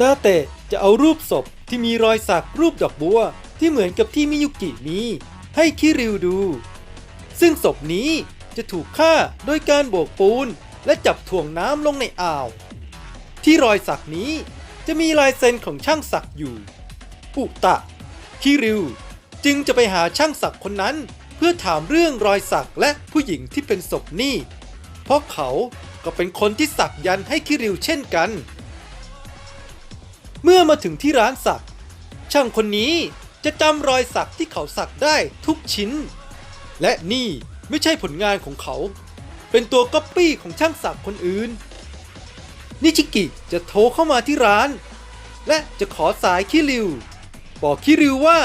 ดาเตะจะเอารูปศพที่มีรอยสักรูปดอกบัวที่เหมือนกับที่มิยุกิมี ให้คิริวดู ซึ่งศพนี้จะถูกฆ่าโดยการโบกปูน และจับถ่วงน้ำลงในอ่าว ที่รอยสักนี้จะมีลายเซ็นของช่างสักอยู่ อุตะ คิริว จึงจะไปหาช่างสักคนนั้น เพื่อถามเรื่องรอยสักและผู้หญิงที่เป็นศพนี่ เพราะเขาก็เป็นคนที่สักยันให้คิริวเช่นกัน เมื่อมาถึงที่ร้านสัก ช่างคนนี้จะจำรอยสักที่เขาสักได้ทุกชิ้น และนี่ไม่ใช่ผลงานของเขา เป็นตัวก๊อปปี้ของช่างสักคนอื่น นิชิกิจะโทรเข้ามาที่ร้าน และจะขอสายคิริว บอกคิริวว่า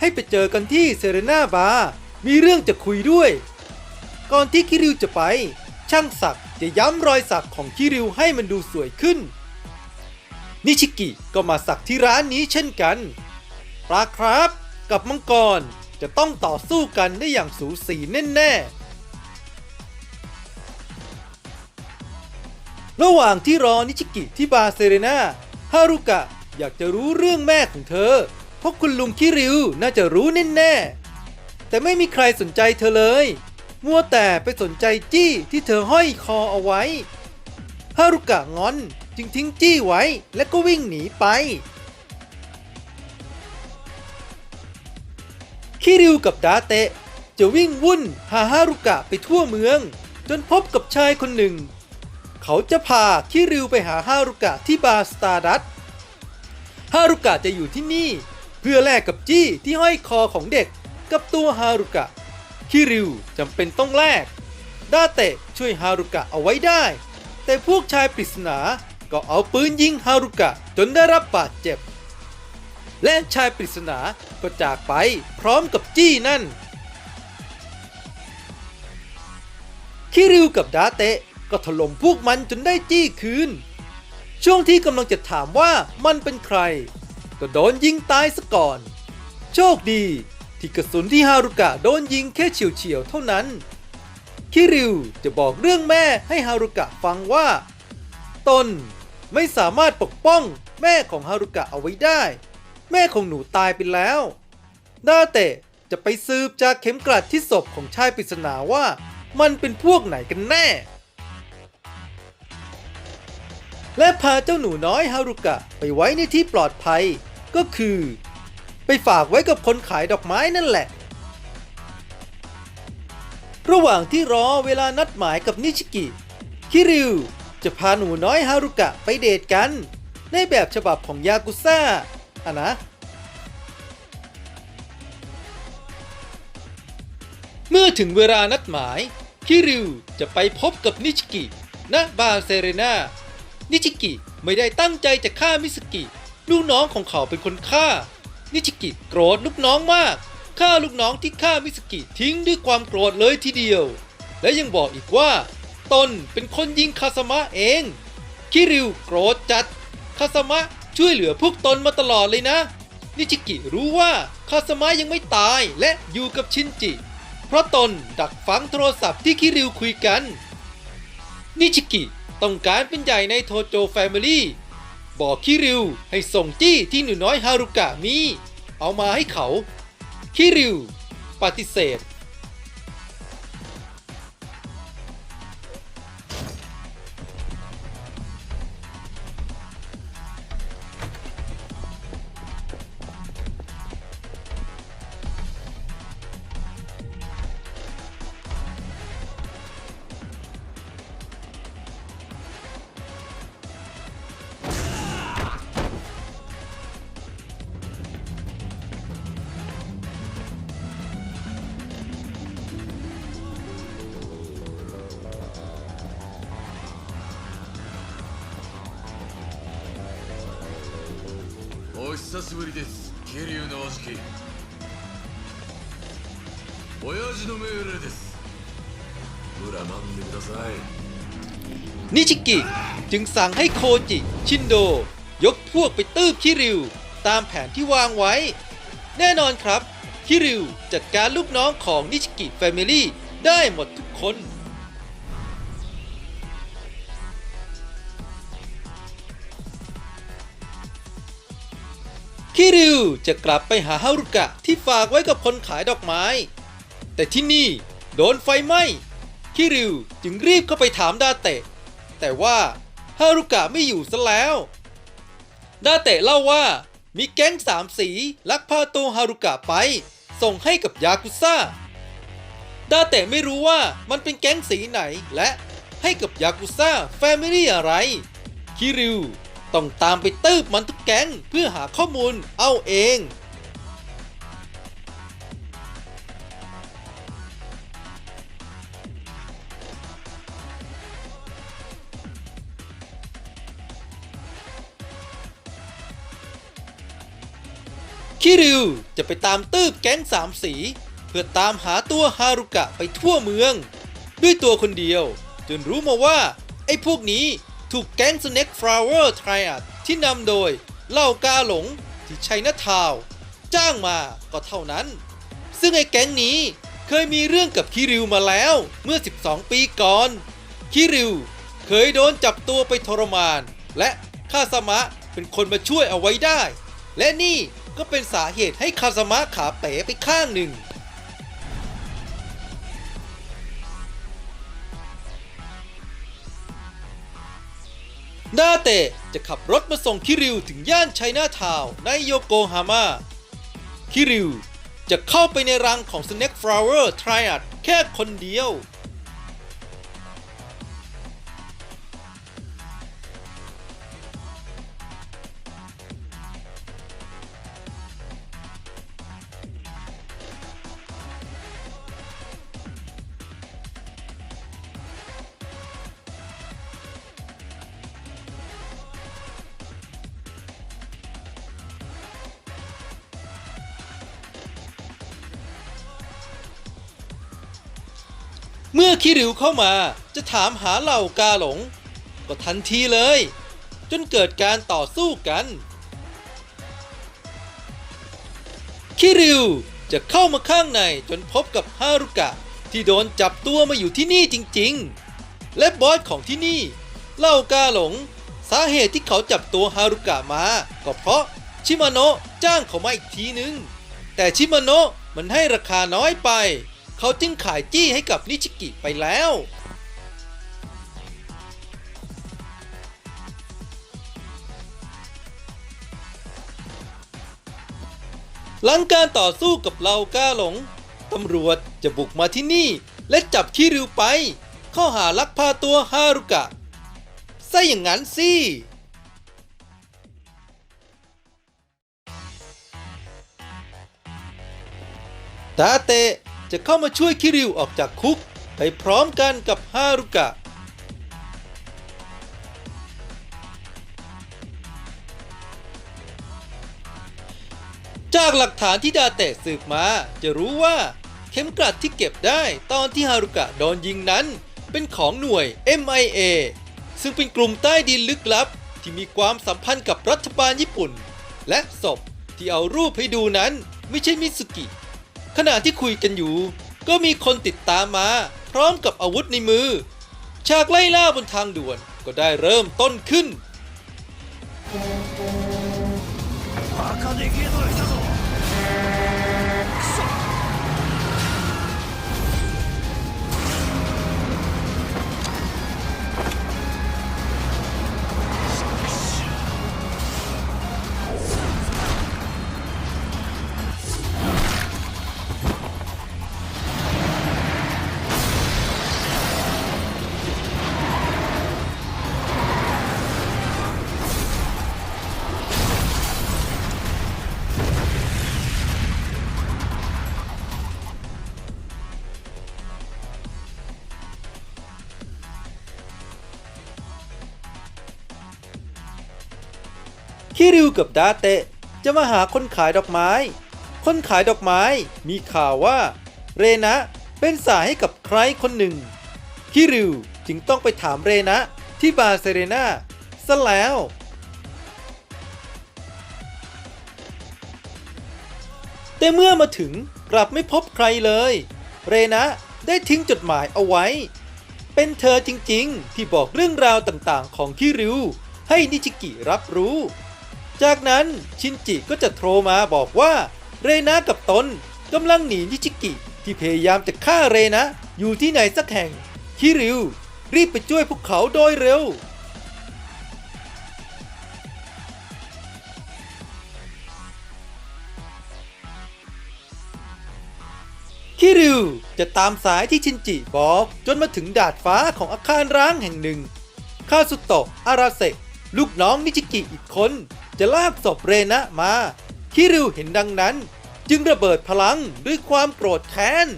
ให้ไปเจอกันที่เซเรนาบาร์มีเรื่องจะคุยด้วย ก่อนที่คิริวจะไป ช่างสักจะย้ำรอยสักของคิริวให้มันดูสวยขึ้น นิชิกิก็มาสักที่ร้านนี้เช่นกัน ปลาครับ กับมังกรจะต้องต่อสู้กันได้อย่างสูสีแน่ๆ ระหว่างที่รอนิชิกิที่บาร์เซเรนาฮารุกะอยากจะรู้เรื่องแม่ของเธอ เพราะคุณลุงคิริวน่าจะรู้แน่ๆ แต่ไม่มีใครสนใจเธอเลย มัวแต่ไปสนใจจี้ที่เธอห้อยคอเอาไว้ฮารุกะงอน จึงทิ้งจี้ไว้และก็วิ่งหนีไป คิริวกับดาเตะ จะวิ่งวุ่นหาฮารุกะไปทั่วเมือง จนพบกับชายคนหนึ่ง เขาจะพาคิริวไปหาฮารุกะที่บาร์สตาร์ดัตฮารุกะจะอยู่ที่นี่ เพื่อแลกกับจี้ที่ห้อยคอของเด็กกับตัวฮารุกะ คิริวจำเป็นต้องแลกดาเตะช่วยฮารุกะเอาไว้ได้ แต่พวกชายปริศนา ก็เอาปืนยิงฮารุกะจนได้รับบาดเจ็บ และชายปริศนาก็จากไปพร้อมกับจี้นั่น คิริวกับดาเตะก็ถล่มพวกมันจนได้จี้คืน ช่วงที่กำลังจะถามว่ามันเป็นใคร ก็โดนยิงตายซะก่อน โชคดีที่กระสุนที่ฮารุกะโดนยิงแค่เฉียวๆเท่านั้นคิริวจะบอกเรื่องแม่ให้ฮารุกะฟังว่า ตน ไม่สามารถปกป้องแม่ของฮารุกะเอาไว้ได้ แม่ของหนูตายไปแล้วดาเตะจะไปสืบจากเข็มกลัดที่ศพของชายปริศนาว่ามันเป็นพวกไหนกันแน่ และพาเจ้าหนูน้อยฮารุกะไปไว้ในที่ปลอดภัย ก็คือ ไปฝากไว้กับคนขายดอกไม้นั่นแหละ ระหว่างที่รอเวลานัดหมายกับนิชิกิ คิริว จะพาหนูน้อยฮารุกะไปเดทกัน ในแบบฉบับของยากุซ่าอะนะ เมื่อถึงเวลานัดหมาย คิริวจะไปพบกับนิชิกิณบาร์เซเรนานิชิกิไม่ได้ตั้งใจจะฆ่ามิสกิ ลูกน้องของเขาเป็นคนฆ่า นิชิกิโกรธลูกน้องมาก ฆ่าลูกน้องที่ฆ่ามิสกิทิ้งด้วยความโกรธเลยทีเดียว และยังบอกอีกว่า ตนเป็นคนยิงคาสมะเอง คิริวโกรธจัด คาสมะช่วยเหลือพวกตนมาตลอดเลยนะ นิชิกิรู้ว่าคาสมะยังไม่ตายและอยู่กับชินจิ เพราะตนดักฟังโทรศัพท์ที่คิริวคุยกัน นิชิกิต้องการเป็นใหญ่ในโทโจแฟมิลี่บอกคิริวให้ส่งจี้ที่หนูน้อยฮารุกะมี เอามาให้เขา คิริว ปฏิเสธ しぶりです桐生のおじき親父の命令です恨まんでください นิชิกิจึงสั่งให้โคจิ ชินโด ยกพวกไปตื้บคิริว ตามแผนที่วางไว้ แน่นอนครับ คิริวจัดการลูกน้องของนิชิกิแฟมิลี่ได้หมดทุกคน น คิริวจะกลับไปหาฮารุกะที่ฝากไว้กับคนขายดอกไม้ แต่ที่นี่โดนไฟไหม้คิริวจึงรีบเข้าไปถามดาเตะ แต่ว่าฮารุกะไม่อยู่ซะแล้ว ดาเตะเล่าว่ามีแก๊งสามสีลักพาตัวฮารุกะไป ส่งให้กับยากุซ่า ดาเตะไม่รู้ว่ามันเป็นแก๊งสีไหนและให้กับยากุซ่าแฟมิลี่อะไร คิริว ต้องตามไปตืบมันทุกแก๊งเพื่อหาข้อมูลเอาเองคิริวจะไปตามตืบแก๊งสามสี เพื่อตามหาตัวฮารุกะไปทั่วเมือง ด้วยตัวคนเดียว จนรู้มาว่า ไอ้พวกนี้ ถูกแก๊ง Snake Flower Triad ที่นำโดยเหล่ากาหลงที่ชัยนาทาว จ้างมาก็เท่านั้น ซึ่งไอ้แก๊งนี้เคยมีเรื่องกับคิริวมาแล้วเมื่อ 12 ปีก่อน คิริวเคยโดนจับตัวไปทรมาน และคาสมะเป็นคนมาช่วยเอาไว้ได้ และนี่ก็เป็นสาเหตุให้คาสมะขาเป๋ไปข้างหนึ่ง ดาเตะจะขับรถมาส่งคิริวถึงย่านไชน่าทาวน์ในโยโกฮาม่าคิริวจะเข้าไปในรังของ Snake Flower Triad แค่คนเดียว เมื่อคิริวเข้ามาจะถามหาเหล่ากาหลง ก็ทันทีเลย จนเกิดการต่อสู้กัน คิริวจะเข้ามาข้างในจนพบกับฮารุกะที่โดนจับตัวมาอยู่ที่นี่จริงๆ และบอสของที่นี่เหล่ากาหลง สาเหตุที่เขาจับตัวฮารุกะมา ก็เพราะชิมาโนะจ้างเขามาอีกทีนึง แต่ชิมาโนะมันให้ราคาน้อยไป เขาจึงขายจี้ให้กับนิชิกิไปแล้ว หลังการต่อสู้กับเหล่าก้าหลง ตำรวจจะบุกมาที่นี่ และจับคิริวไป ข้อหาลักพาตัวฮารุกะซะอย่างนั้นสิตาเตะ จะเข้ามาช่วยคิริวออกจากคุก ไปพร้อมกันกับฮารุกะ จากหลักฐานที่ดาเตะสืบมาจะรู้ว่าเข็มกลัดที่เก็บได้ตอนที่ฮารุกะโดนยิงนั้นเป็นของหน่วย MIA ซึ่งเป็นกลุ่มใต้ดินลึกลับ ที่มีความสัมพันธ์กับรัฐบาลญี่ปุ่น และศพที่เอารูปให้ดูนั้นไม่ใช่มิสุกิ ขณะที่คุยกันอยู่ ก็มีคนติดตามมา พร้อมกับอาวุธในมือ ฉากไล่ล่าบนทางด่วนก็ได้เริ่มต้นขึ้น คิริวกับดาเตะ จะมาหาคนขายดอกไม้ คนขายดอกไม้มีข่าวว่า เรนะเป็นสายให้กับใครคนหนึ่ง คิริวจึงต้องไปถามเรนะที่บาร์เซเรนาซะแล้ว แต่เมื่อมาถึงกลับไม่พบใครเลย เรนะได้ทิ้งจดหมายเอาไว้ เป็นเธอจริงๆ ที่บอกเรื่องราวต่างๆ ของคิริวให้นิจิกิรับรู้ จากนั้นชินจิก็จะโทรมาบอกว่า เรนะกับตนกำลังหนีนิชิกิ ที่พยายามจะฆ่าเรนะ อยู่ที่ไหนสักแห่งคิริว รีบไปช่วยพวกเขาโดยเร็ว คิริวจะตามสายที่ชินจิบอกจนมาถึงดาดฟ้าของอาคารร้างแห่งหนึ่ง คาสุโตะอาราเซะลูกน้องนิชิกิอีกคน จะลากศพเรนะมาคิริวเห็นดังนั้น จึงระเบิดพลังด้วยความโกรธแค้น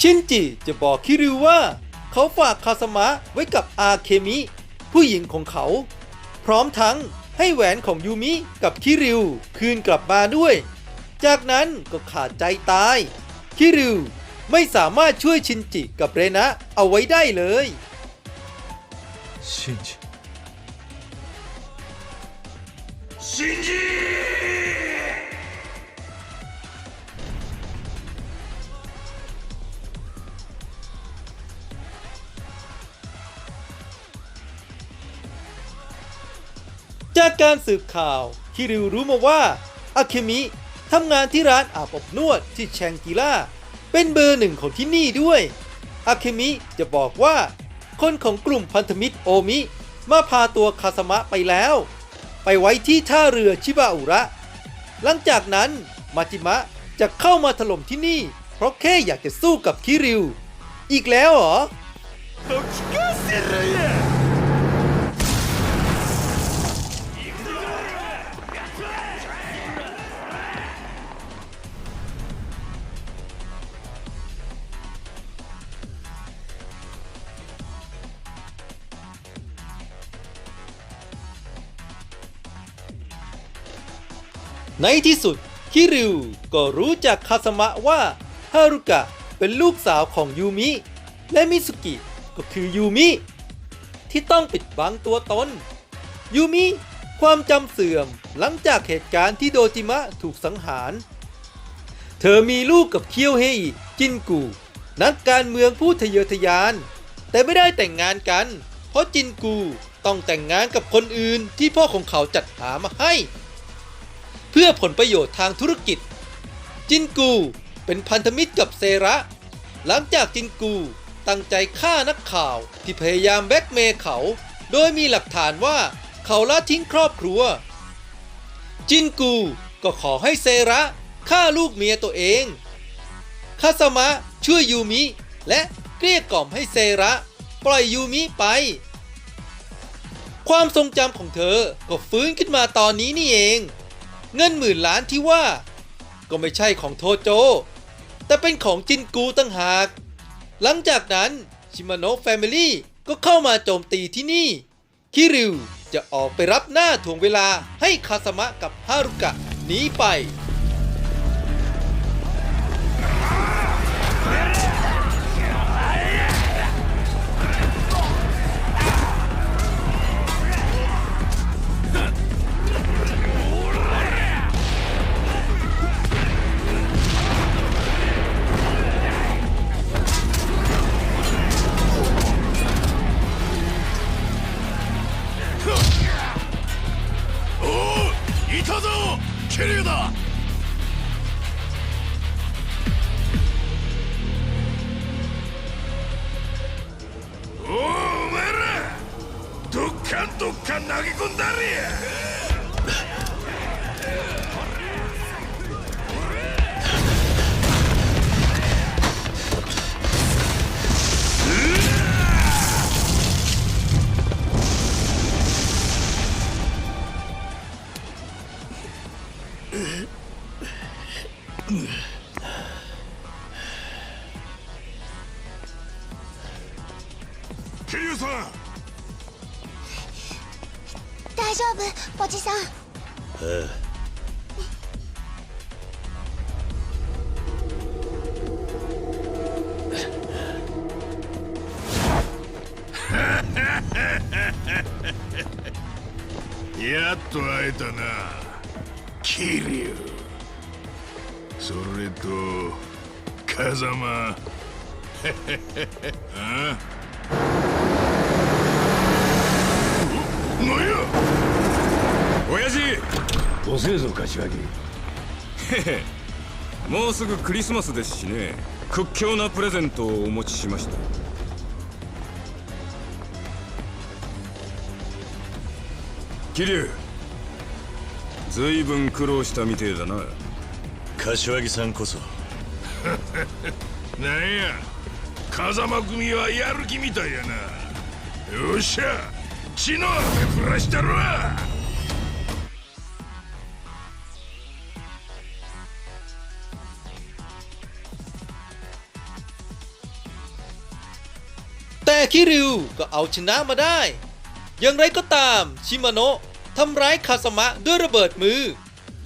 ชินจิจะบอกคิริวว่า เขาฝากคาสมะไว้กับอาเคมิ ผู้หญิงของเขา พร้อมทั้ง ให้แหวนของยูมิกับคิริวคืนกลับมาด้วย จากนั้นก็ขาดใจตาย คิริวไม่สามารถช่วยชินจิกับเรนะเอาไว้ได้เลยชินจิชินจิ จากการสืบข่าวคิริวรู้มาว่าอาเคมิทำงานที่ร้านอาบอบนวดที่แชงกิล่าเป็นเบอร์หนึ่งของที่นี่ด้วยอาเคมิจะบอกว่า คนของกลุ่มพันธมิตรโอมิ มาพาตัวคาสมะไปแล้ว ไปไว้ที่ท่าเรือชิบาอุระ หลังจากนั้นมาจิมะจะเข้ามาถล่มที่นี่ เพราะแค่อยากจะสู้กับคิริว อีกแล้วเหรอ ในที่สุดคิริวก็รู้จากคาสมะว่าฮารุกะเป็นลูกสาวของยูมิ และมิสุกิก็คือยูมิ ที่ต้องปิดบังตัวตน ยูมิ ความจำเสื่อมหลังจากเหตุการณ์ที่โดจิมะถูกสังหาร เธอมีลูกกับเคียวเฮอิจินกูนักการเมืองผู้ทะเยอทะยาน แต่ไม่ได้แต่งงานกัน เพราะจินกูต้องแต่งงานกับคนอื่นที่พ่อของเขาจัดหามาให้ เพื่อผลประโยชน์ทางธุรกิจ จินกูเป็นพันธมิตรกับเซระ หลังจากจินกูตั้งใจฆ่านักข่าวที่พยายามแบ็กเมย์เขา โดยมีหลักฐานว่าเขาละทิ้งครอบครัว จินกูก็ขอให้เซระฆ่าลูกเมียตัวเองคาสมะช่วยยูมิและเกลี้ยกล่อมให้เซระปล่อยยูมิไป ความทรงจำของเธอก็ฟื้นขึ้นมาตอนนี้นี่เอง เงินหมื่นล้านที่ว่า ก็ไม่ใช่ของโทโจ แต่เป็นของจินกูตั้งหาก หลังจากนั้นชิมาโนะแฟมิลี่ก็เข้ามาโจมตีที่นี่ คิริวจะออกไปรับหน้าถ่วงเวลาให้คาสมะกับฮารุกะหนีไป ケリュウだ。親父ごせえぞ柏木へへもうすぐクリスマスですしね屈強なプレゼントをお持ちしました桐生ずいぶん苦労したみてえだな柏木さんこそなんや風間組はやる気みたいやなよっしゃ血の雨降らしたるわ แต่คิริวก็เอาชนะมาได้ อย่างไรก็ตามชิมาโนะทำร้ายคาสมะด้วยระเบิดมือ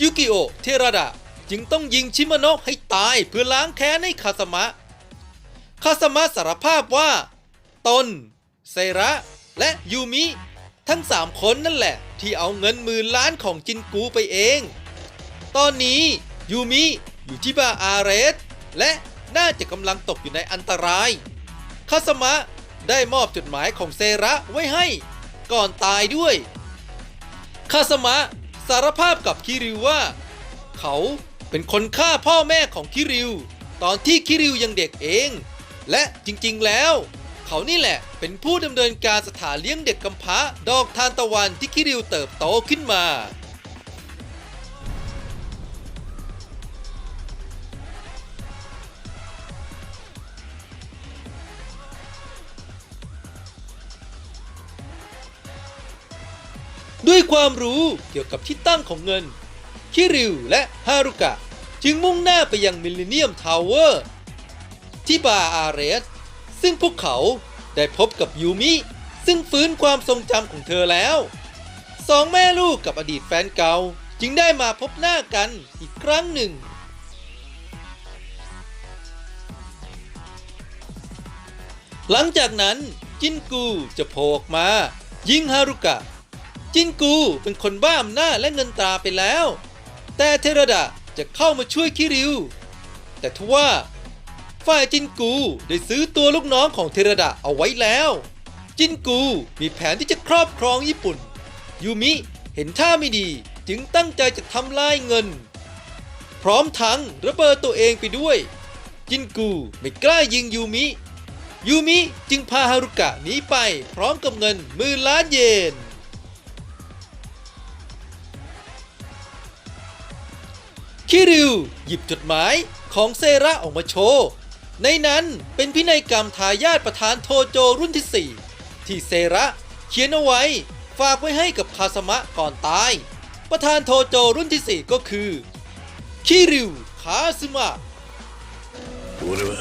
ยุกิโอะเทราดะจึงต้องยิงชิมาโนะให้ตายเพื่อล้างแค้นให้คาสมะ คาสมะสารภาพว่า ตน เซระ และยูมิ ทั้งสามคนนั่นแหละ ที่เอาเงินหมื่นล้านของจินกูไปเอง ตอนนี้ยูมิอยู่ที่บาร์อาเรส และน่าจะกำลังตกอยู่ในอันตรายคาสมะได้มอบจดหมายของเซระไว้ให้ ก่อนตายด้วยคาสมะสารภาพกับคิริวว่า เขาเป็นคนฆ่าพ่อแม่ของคิริว ตอนที่คิริวยังเด็กเอง และจริงๆแล้ว เขานี่แหละเป็นผู้ดำเนินการสถานเลี้ยงเด็กกำพร้าดอกทานตะวันที่คิริวเติบโตขึ้นมาด้วยความรู้เกี่ยวกับที่ตั้งของเงิน คิริวและฮารุกะ จึงมุ่งหน้าไปยังมิลเลนเนียมทาวเวอร์ ที่บาร์อาเรส ซึ่งพวกเขาได้พบกับยูมิ ซึ่งฟื้นความทรงจำของเธอแล้ว สองแม่ลูกกับอดีตแฟนเก่าจึงได้มาพบหน้ากันอีกครั้งหนึ่ง หลังจากนั้นจินกูจะโผล่ออกมา ยิงฮารุกะ จินกูเป็นคนบ้าอำนาจและเงินตราไปแล้ว แต่เทระดะจะเข้ามาช่วยคิริว แต่ทว่า ฝ่ายจินกูได้ซื้อตัวลูกน้องของเทระดะเอาไว้แล้ว จินกูมีแผนที่จะครอบครองญี่ปุ่น ยูมิเห็นท่าไม่ดีจึงตั้งใจจะทำลายเงิน พร้อมทั้งระเบิดตัวเองไปด้วย จินกูไม่กล้ายิงยูมิ ยูมิจึงพาฮารุกะหนีไปพร้อมกับเงินมื่นล้านเยน คิริวหยิบจดหมายของเซระออกมาโชว์ ในนั้นเป็นพินัยกรรมทายาทประธานโทโจรุ่นที่ 4 ที่เซระเขียนเอาไว้ฝากไว้ให้กับคาสมะก่อนตาย ประธานโทโจรุ่นที่ 4 ก็คือ คิริวคาซึมะ 俺は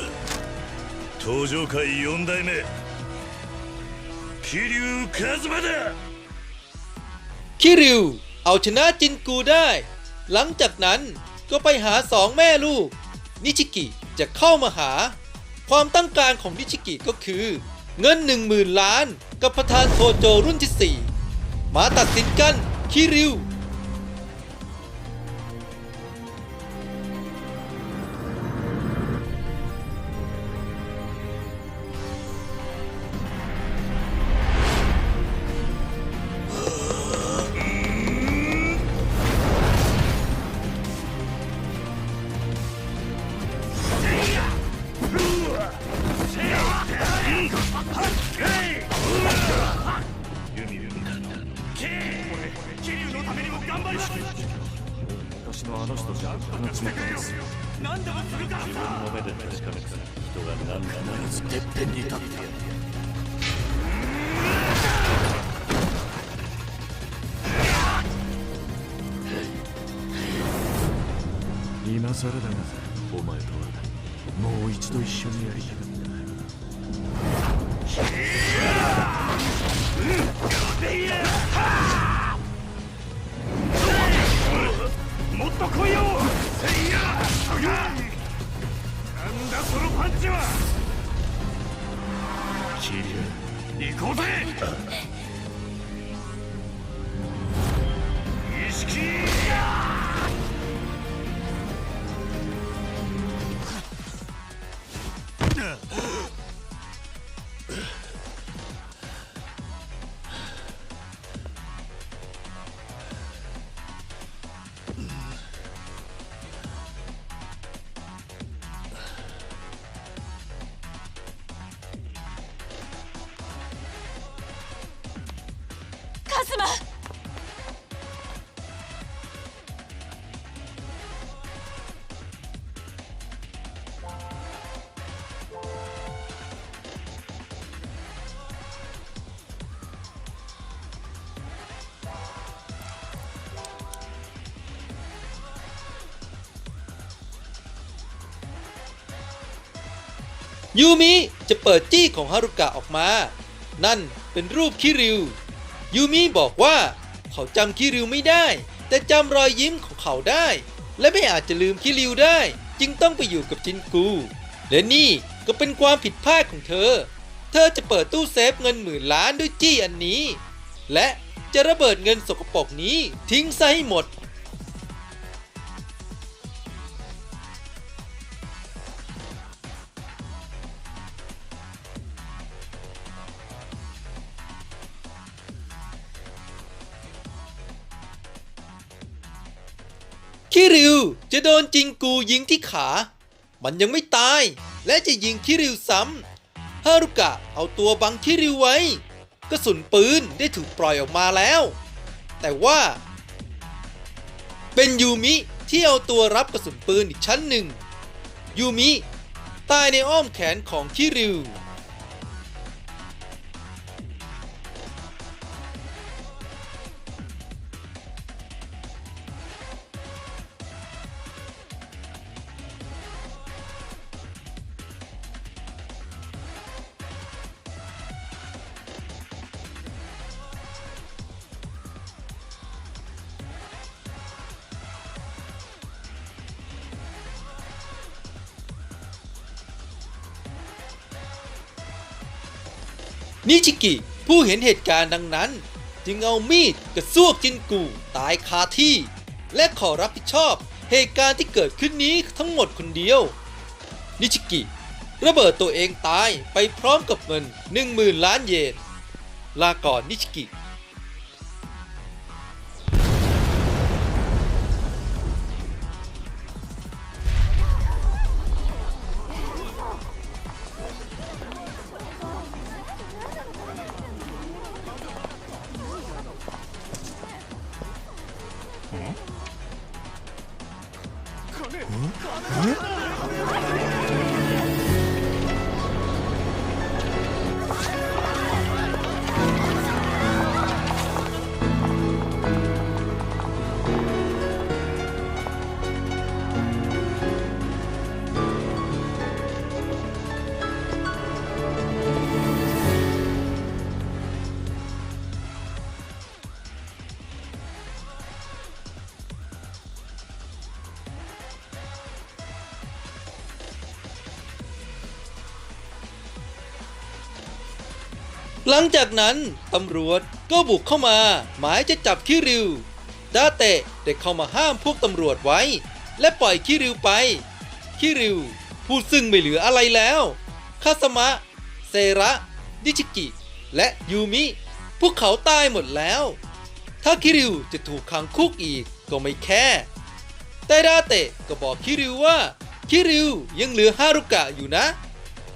登場界四代目桐生一馬だ คิริวเอาชนะจินกูได้ หลังจากนั้นก็ไปหาสองแม่ลูก นิชิกิ จะเข้ามาหา ความต้องการของนิชิกิก็คือ เงินหนึ่งหมื่นล้าน กับประธานโทโจรุ่นที่ 4 มาตัดสินกันคิริว 自分の目で確かめたら人が何だ必ずてっぺんに立ってやる今更だがお前とはもう一度一緒にやりたか ยูมิจะเปิดจี้ของฮารุกะออกมา นั่นเป็นรูปคิริว ยูมิบอกว่าเขาจำคิริวไม่ได้ แต่จำรอยยิ้มของเขาได้ และไม่อาจจะลืมคิริวได้ จึงต้องไปอยู่กับจินกู และนี่ก็เป็นความผิดพลาดของเธอ เธอจะเปิดตู้เซฟเงินหมื่นล้านด้วยจี้อันนี้ และจะระเบิดเงินสกปรกนี้ทิ้งซะให้หมด นจิงกูยิงที่ขา มันยังไม่ตาย และจะยิงคิริวซ้ำฮารุกะเอาตัวบังคิริวไว้ กระสุนปืนได้ถูกปล่อยออกมาแล้ว แต่ว่า เป็นยูมิที่เอาตัวรับกระสุนปืนอีกชั้นหนึ่ง ยูมิตายในอ้อมแขนของคิริว นิชิกิผู้เห็นเหตุการณ์ดังนั้น จึงเอามีดกระซวกจินกูตายคาที่ และขอรับผิดชอบเหตุการณ์ที่เกิดขึ้นนี้ทั้งหมดคนเดียว นิชิกิระเบิดตัวเองตายไปพร้อมกับเงิน 10,000 ล้านเยน ลาก่อนนิชิกิ หลังจากนั้นตำรวจก็บุกเข้ามา หมายจะจับคิริวดาเตะได้เข้ามาห้ามพวกตำรวจไว้ และปล่อยคิริวไป คิริวพูดซึ่งไม่เหลืออะไรแล้วคาสมะ เซระ นิชิกิ และยูมิ พวกเขาตายหมดแล้ว ถ้าคิริวจะถูกขังคุกอีกก็ไม่แค่แต่ดาเตะก็บอกคิริวว่า คิริวยังเหลือฮารุกะอยู่นะ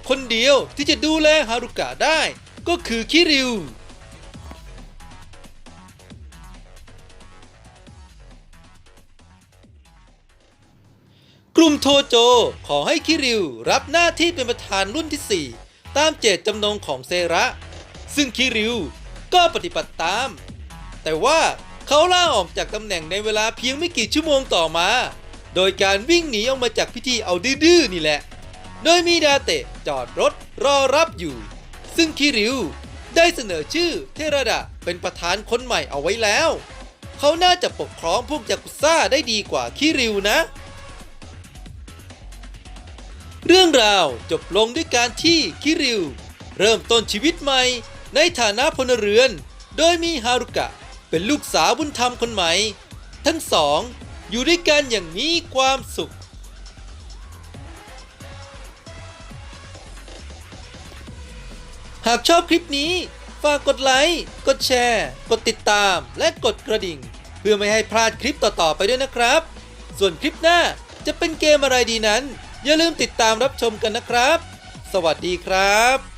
คนเดียวที่จะดูแลฮารุกะได้ ก็คือคิริวกลุ่มโทโจขอให้คิริวรับหน้าที่เป็นประธานรุ่นที่ 4 ตามเจตจำนงของเซระ ซึ่งคิริวก็ปฏิบัติตาม แต่ว่าเขาล่าออกจากตำแหน่งในเวลาเพียงไม่กี่ชั่วโมงต่อมา โดยการวิ่งหนีออกมาจากพิธีเอาดื้อๆนี่แหละ โดยมีดาเตะจอดรถรอรับอยู่ ซึ่งคิริวได้เสนอชื่อเทระดะเป็นประธานคนใหม่เอาไว้แล้ว เขาน่าจะปกครองพวกยากุซ่าได้ดีกว่าคิริวนะ เรื่องราวจบลงด้วยการที่คิริว เริ่มต้นชีวิตใหม่ในฐานะพลเรือน โดยมีฮารุกะเป็นลูกสาวบุญธรรมคนใหม่ ทั้งสองอยู่ด้วยกันอย่างมีความสุข หากชอบคลิปนี้ ฝากกดไลค์ กดแชร์ กดติดตาม และกดกระดิ่ง เพื่อไม่ให้พลาดคลิปต่อๆไปด้วยนะครับ ส่วนคลิปหน้าจะเป็นเกมอะไรดีนั้น อย่าลืมติดตามรับชมกันนะครับ สวัสดีครับ